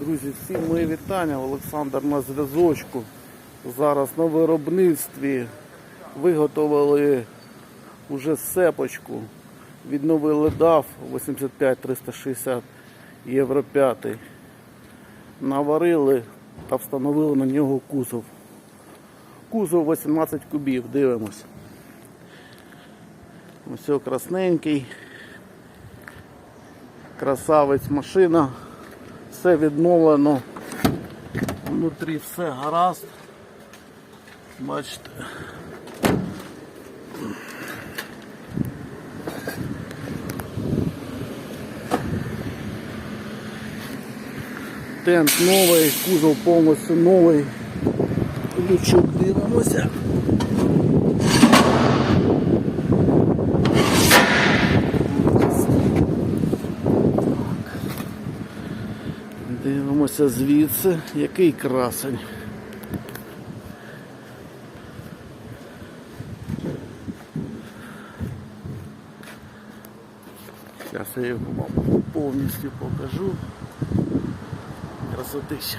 Друзі, всім мої вітання. Олександр на зв'язочку. Зараз на виробництві виготовили уже сепочку. Відновили DAF 85-360 Євро 5. Наварили та встановили на нього кузов. Кузов 18 кубів, дивимось. Ось красненький. Красавець машина. Все відновлено. Внутрі все гаразд. Бачите. Тент новий, кузов повністю новий. Лючок дивимося. Дивимося звідси, який красень. Зараз я його вам повністю покажу. Красотища.